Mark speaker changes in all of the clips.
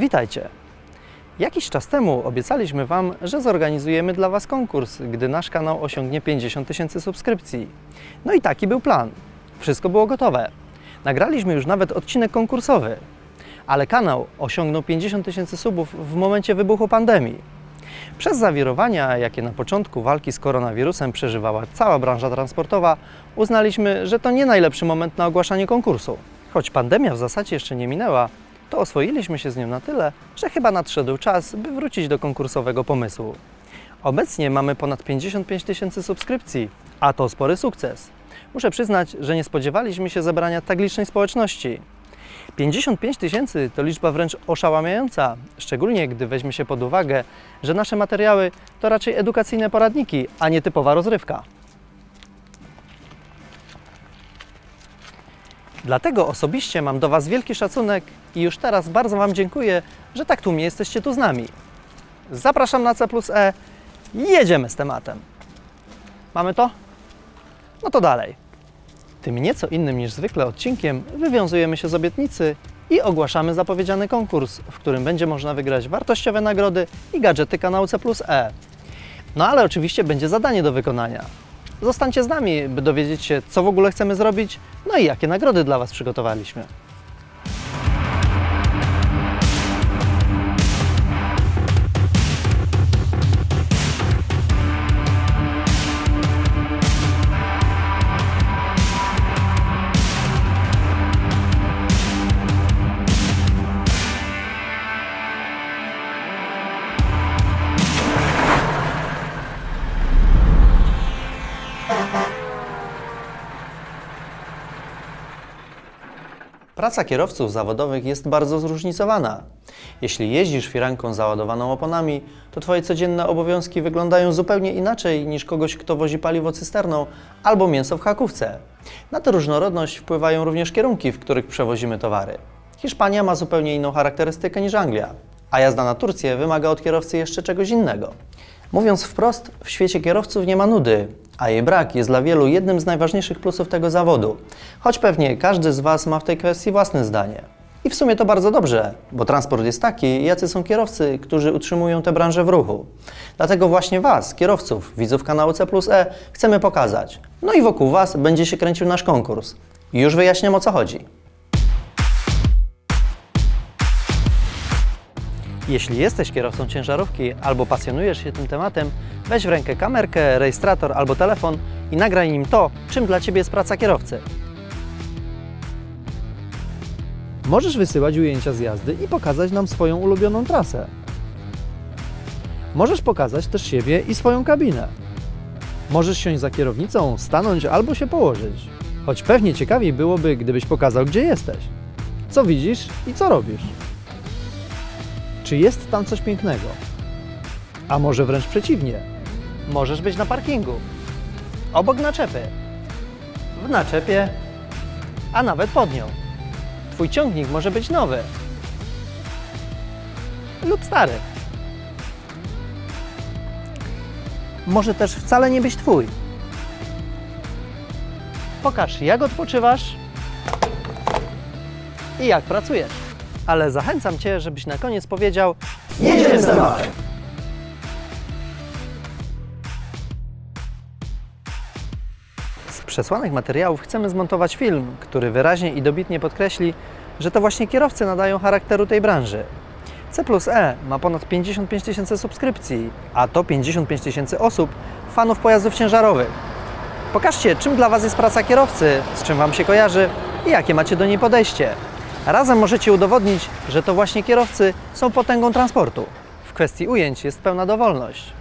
Speaker 1: Witajcie! Jakiś czas temu obiecaliśmy Wam, że zorganizujemy dla Was konkurs, gdy nasz kanał osiągnie 50 tysięcy subskrypcji. No i taki był plan. Wszystko było gotowe. Nagraliśmy już nawet odcinek konkursowy. Ale kanał osiągnął 50 tysięcy subów w momencie wybuchu pandemii. Przez zawirowania, jakie na początku walki z koronawirusem przeżywała cała branża transportowa, uznaliśmy, że to nie najlepszy moment na ogłaszanie konkursu. Choć pandemia w zasadzie jeszcze nie minęła, to oswoiliśmy się z nią na tyle, że chyba nadszedł czas, by wrócić do konkursowego pomysłu. Obecnie mamy ponad 55 tysięcy subskrypcji, a to spory sukces. Muszę przyznać, że nie spodziewaliśmy się zebrania tak licznej społeczności. 55 tysięcy to liczba wręcz oszałamiająca, szczególnie gdy weźmie się pod uwagę, że nasze materiały to raczej edukacyjne poradniki, a nie typowa rozrywka. Dlatego osobiście mam do Was wielki szacunek i już teraz bardzo Wam dziękuję, że tak tłumnie jesteście tu z nami. Zapraszam na C plus E jedziemy z tematem. Mamy to? No to dalej. Tym nieco innym niż zwykle odcinkiem wywiązujemy się z obietnicy i ogłaszamy zapowiedziany konkurs, w którym będzie można wygrać wartościowe nagrody i gadżety kanału C plus E. No ale oczywiście będzie zadanie do wykonania. Zostańcie z nami, by dowiedzieć się, co w ogóle chcemy zrobić, no i jakie nagrody dla Was przygotowaliśmy. Praca kierowców zawodowych jest bardzo zróżnicowana. Jeśli jeździsz firanką załadowaną oponami, to Twoje codzienne obowiązki wyglądają zupełnie inaczej niż kogoś, kto wozi paliwo cysterną albo mięso w hakówce. Na tę różnorodność wpływają również kierunki, w których przewozimy towary. Hiszpania ma zupełnie inną charakterystykę niż Anglia, a jazda na Turcję wymaga od kierowcy jeszcze czegoś innego. Mówiąc wprost, w świecie kierowców nie ma nudy, a jej brak jest dla wielu jednym z najważniejszych plusów tego zawodu. Choć pewnie każdy z Was ma w tej kwestii własne zdanie. I w sumie to bardzo dobrze, bo transport jest taki, jacy są kierowcy, którzy utrzymują tę branżę w ruchu. Dlatego właśnie Was, kierowców, widzów kanału C plus E, chcemy pokazać. No i wokół Was będzie się kręcił nasz konkurs. Już wyjaśniam o co chodzi. Jeśli jesteś kierowcą ciężarówki albo pasjonujesz się tym tematem, weź w rękę kamerkę, rejestrator albo telefon i nagraj nim to, czym dla Ciebie jest praca kierowcy. Możesz wysyłać ujęcia z jazdy i pokazać nam swoją ulubioną trasę. Możesz pokazać też siebie i swoją kabinę. Możesz siąść za kierownicą, stanąć albo się położyć. Choć pewnie ciekawiej byłoby, gdybyś pokazał, gdzie jesteś. Co widzisz i co robisz. Czy jest tam coś pięknego? A może wręcz przeciwnie? Możesz być na parkingu, obok naczepy, w naczepie, a nawet pod nią. Twój ciągnik może być nowy lub stary. Może też wcale nie być Twój. Pokaż, jak odpoczywasz i jak pracujesz. Ale zachęcam Cię, żebyś na koniec powiedział Jedziemy z tematem! Z przesłanych materiałów chcemy zmontować film, który wyraźnie i dobitnie podkreśli, że to właśnie kierowcy nadają charakteru tej branży. C plus E ma ponad 55 tysięcy subskrypcji, a to 55 tysięcy osób, fanów pojazdów ciężarowych. Pokażcie, czym dla Was jest praca kierowcy, z czym Wam się kojarzy i jakie macie do niej podejście. Razem możecie udowodnić, że to właśnie kierowcy są potęgą transportu. W kwestii ujęć jest pełna dowolność.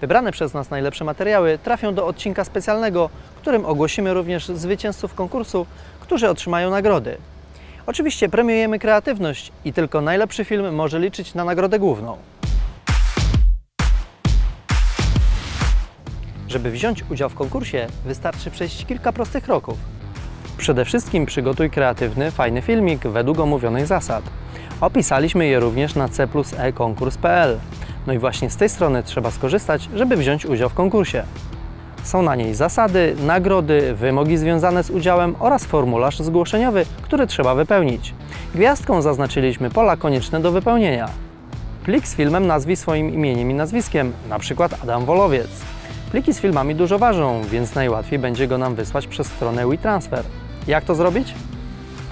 Speaker 1: Wybrane przez nas najlepsze materiały trafią do odcinka specjalnego, którym ogłosimy również zwycięzców konkursu, którzy otrzymają nagrody. Oczywiście premiujemy kreatywność i tylko najlepszy film może liczyć na nagrodę główną. Żeby wziąć udział w konkursie, wystarczy przejść kilka prostych kroków. Przede wszystkim przygotuj kreatywny, fajny filmik według omówionych zasad. Opisaliśmy je również na c plus e konkurs.pl. No i właśnie z tej strony trzeba skorzystać, żeby wziąć udział w konkursie. Są na niej zasady, nagrody, wymogi związane z udziałem oraz formularz zgłoszeniowy, który trzeba wypełnić. Gwiazdką zaznaczyliśmy pola konieczne do wypełnienia. Plik z filmem nazwij swoim imieniem i nazwiskiem, np. Adam Wolowiec. Pliki z filmami dużo ważą, więc najłatwiej będzie go nam wysłać przez stronę WeTransfer. Jak to zrobić?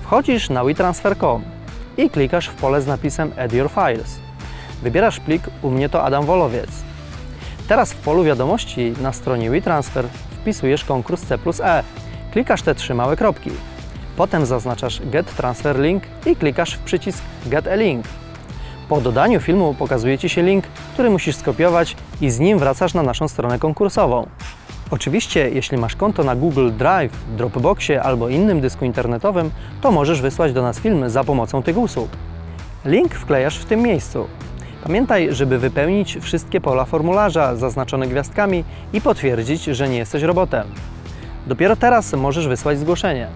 Speaker 1: Wchodzisz na WeTransfer.com i klikasz w pole z napisem Add Your Files. Wybierasz plik, u mnie to Adam Wolowiec. Teraz w polu wiadomości na stronie WeTransfer wpisujesz konkurs C plus E. Klikasz te trzy małe kropki. Potem zaznaczasz Get Transfer Link i klikasz w przycisk Get a Link. Po dodaniu filmu pokazuje Ci się link, który musisz skopiować i z nim wracasz na naszą stronę konkursową. Oczywiście, jeśli masz konto na Google Drive, Dropboxie albo innym dysku internetowym, to możesz wysłać do nas film za pomocą tych usług. Link wklejasz w tym miejscu. Pamiętaj, żeby wypełnić wszystkie pola formularza zaznaczone gwiazdkami i potwierdzić, że nie jesteś robotem. Dopiero teraz możesz wysłać zgłoszenie.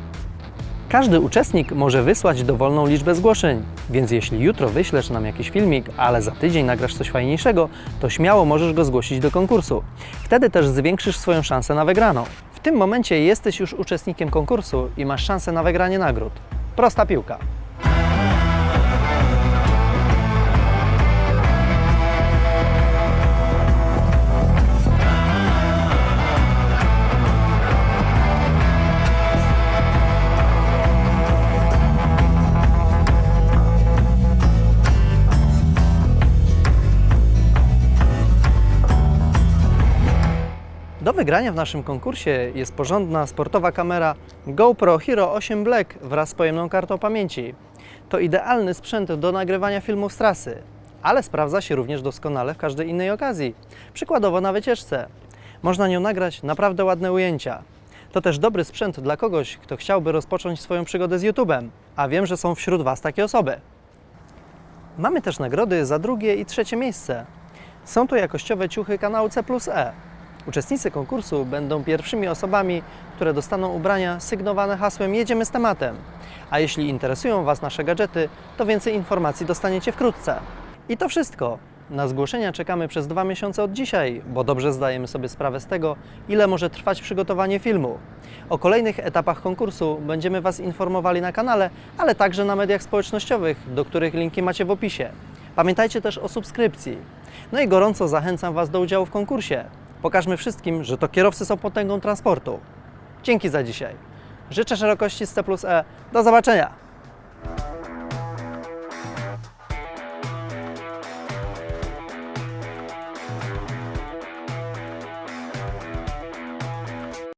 Speaker 1: Każdy uczestnik może wysłać dowolną liczbę zgłoszeń, więc jeśli jutro wyślesz nam jakiś filmik, ale za tydzień nagrasz coś fajniejszego, to śmiało możesz go zgłosić do konkursu. Wtedy też zwiększysz swoją szansę na wygraną. W tym momencie jesteś już uczestnikiem konkursu i masz szansę na wygranie nagród. Prosta piłka. Wygrania w naszym konkursie jest porządna sportowa kamera GoPro Hero 8 Black wraz z pojemną kartą pamięci. To idealny sprzęt do nagrywania filmów z trasy, ale sprawdza się również doskonale w każdej innej okazji, przykładowo na wycieczce. Można nią nagrać naprawdę ładne ujęcia. To też dobry sprzęt dla kogoś, kto chciałby rozpocząć swoją przygodę z YouTube'em, a wiem, że są wśród Was takie osoby. Mamy też nagrody za drugie i trzecie miejsce. Są to jakościowe ciuchy kanału C plus E. Uczestnicy konkursu będą pierwszymi osobami, które dostaną ubrania sygnowane hasłem Jedziemy z tematem. A jeśli interesują Was nasze gadżety, to więcej informacji dostaniecie wkrótce. I to wszystko. Na zgłoszenia czekamy przez dwa miesiące od dzisiaj, bo dobrze zdajemy sobie sprawę z tego, ile może trwać przygotowanie filmu. O kolejnych etapach konkursu będziemy Was informowali na kanale, ale także na mediach społecznościowych, do których linki macie w opisie. Pamiętajcie też o subskrypcji. No i gorąco zachęcam Was do udziału w konkursie. Pokażmy wszystkim, że to kierowcy są potęgą transportu. Dzięki za dzisiaj. Życzę szerokości C plus E. Do zobaczenia!